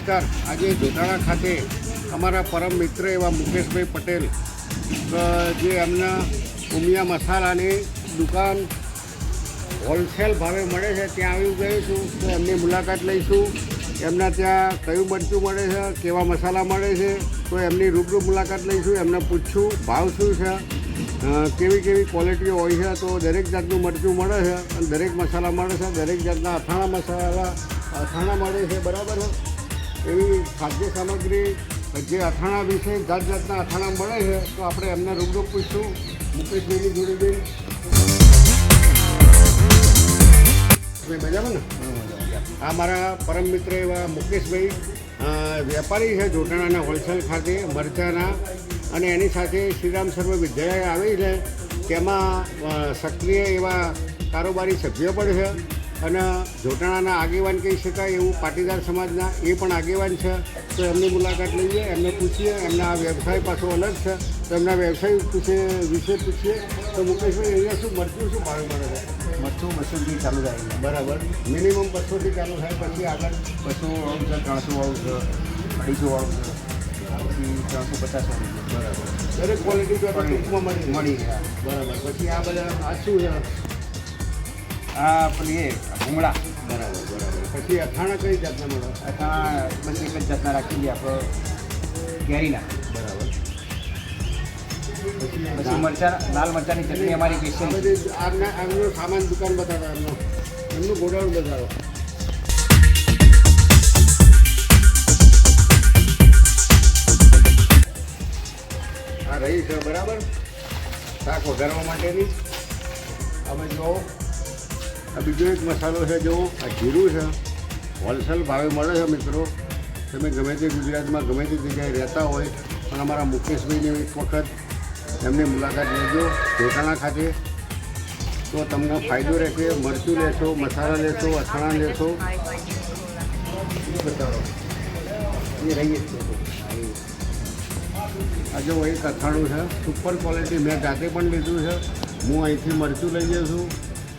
નમસ્કાર. આજે જોટાણા ખાતે અમારા પરમ મિત્ર એવા મુકેશભાઈ પટેલ જે એમના ઉમિયા મસાલાની દુકાન હોલસેલ ભાવે મળે છે. ત્યાં આવી ગયું છું તો એમની મુલાકાત લઈશું. એમના ત્યાં કયું મરચું મળે છે, કેવા મસાલા મળે છે, તો એમની રૂબરૂ મુલાકાત લઈશું, એમને પૂછશું ભાવ શું છે કેવી કેવી ક્વોલિટીઓ હોય છે, તો દરેક જાતનું મરચું મળે છે, અને દરેક મસાલા મળે છે, દરેક જાતના અથાણા મસાલા અથાણા મળે છે, બરાબર છે? એવી ખાદ્ય સામગ્રી જે અથાણા વિશે જાત જાતના અથાણા મળે છે તો આપણે એમને રૂબરૂ પૂછશું. મુકેશભાઈની જોડે જઈ મજામાં ને? આ મારા પરમ મિત્ર એવા મુકેશભાઈ વેપારી છે જોટાણાના હોલસેલ ખાતે મરચાના. અને એની સાથે શ્રીરામ સર્વ વિદ્યાલય આવી છે તેમાં સક્રિય એવા કારોબારી સભ્યો પણ છે. અને જોટાણાના આગેવાન કહી શકાય એવું પાટીદાર સમાજના એ પણ આગેવાન છે. તો એમની મુલાકાત લઈએ એમને પૂછીએ એમના વ્યવસાય પાછો અલગ છે. તો એમના વ્યવસાય વિશે વિશે પૂછીએ. તો મુકેશભાઈ અહીંયા શું મરચું શું ભાવે મળે છે? મરચું બસોથી ચાલુ થાય બરાબર. મિનિમમ બસોથી ચાલુ થાય પછી આગળ? બસો વાળું છે ત્રણસો વાળું છે અઢીસો વાળું છે પછી ત્રણસો પચાસ વાળું છે. બરાબર. દરેક ક્વોલિટી તો ટૂંકમાં મળી મળી બરાબર. પછી આ બધા આ શું છે? આ પેલી એ ભૂંગળા. બરાબર બરાબર. પછી અથાણા કઈ જાતના મળે? અથાણા બસ એક જ જાતના રાખી દઈએ આપણે. કેરીના. બરાબર. પછી મરચાં લાલ મરચાંની ચટણી અમારી સ્પેશિયલ આમના આમનું સામાન દુકાન બતાવો એમનું એમનું ગોડાઉન બતાવો. આ રહી છે બરાબર. શાક વઘારવા માટેની. અમે જુઓ આ બીજો એક મસાલો છે જો આ જીરું છે. હોલસેલ ભાવે મળે છે મિત્રો. તમે ગમે તે ગુજરાતમાં ગમે તે જગ્યાએ રહેતા હોય, પણ અમારા મુકેશભાઈને એક વખત એમની મુલાકાત લેજો ઢોકાણા ખાતે. તો તમને ફાયદો રહેશે, મરચું લેશો, મસાલા લેશો, અથાણા લેશો. બતાવો એ રહી જ આ જો એક અથાણું છે સુપર ક્વોલિટી મેં જાતે પણ લીધું છે. હું અહીંથી મરચું લઈ જઉં છું.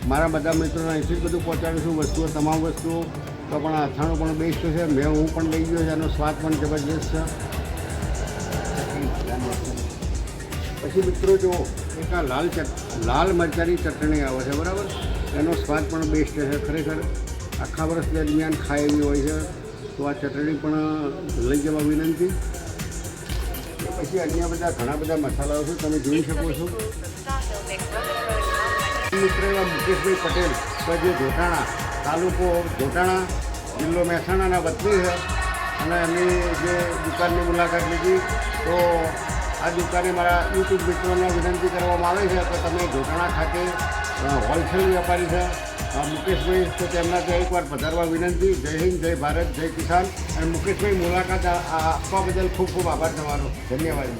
મારા બધા મિત્રોને અહીંથી બધું પહોંચાડું છું. વસ્તુઓ, તમામ વસ્તુઓ તો પણ અથાણું પણ બેસ્ટ છે. મેં હું પણ લઈ ગયો છે. એનો સ્વાદ પણ જબરજસ્ત છે. પછી મિત્રો જો એક આ લાલ ચટ, લાલ મરચાંની ચટણી આવે છે, બરાબર? એનો સ્વાદ પણ બેસ્ટ છે ખરેખર. આખા વર્ષ દરમિયાન ખાય એવી હોય છે. તો આ ચટણી પણ લઈ જવા વિનંતી. પછી અન્ય બધા ઘણા બધા મસાલાઓ છે. તમે જોઈ શકો છો. મિત્ર એવા મુકેશભાઈ પટેલ કે જે જોટાણા તાલુકો જોટાણા જિલ્લો મહેસાણાના વતની છે. અને એમની જે દુકાનની મુલાકાત લીધી, તો આ દુકાને મારા યુટ્યુબ મિત્રોને વિનંતી કરવામાં આવે છે કે તમે જોટાણા ખાતે હોલસેલ વેપારી છે. મુકેશભાઈ, તો તેમના એકવાર પધારવા વિનંતી. જય હિન્દ, જય ભારત, જય કિસાન. અને મુકેશભાઈ, મુલાકાત આપવા બદલ ખૂબ ખૂબ આભાર તમારો. ધન્યવાદ.